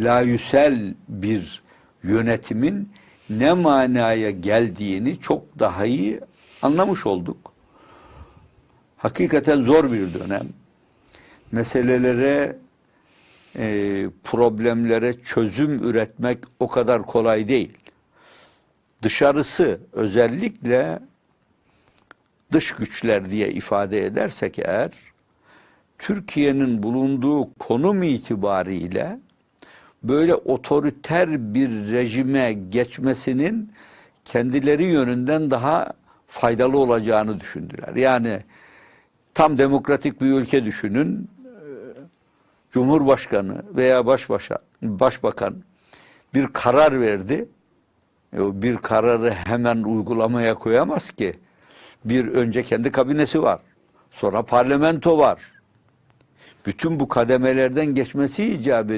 layüsel bir yönetimin ne manaya geldiğini çok daha iyi anlamış olduk. Hakikaten zor bir dönem. Meselelere, e, problemlere çözüm üretmek o kadar kolay değil. Dışarısı özellikle dış güçler diye ifade edersek eğer Türkiye'nin bulunduğu konum itibariyle böyle otoriter bir rejime geçmesinin kendileri yönünden daha faydalı olacağını düşündüler. Yani tam demokratik bir ülke düşünün. Cumhurbaşkanı veya başbaşa, başbakan bir karar verdi. E, bir kararı hemen uygulamaya koyamaz ki. Bir önce kendi kabinesi var. Sonra parlamento var. Bütün bu kademelerden geçmesi icap ediyor.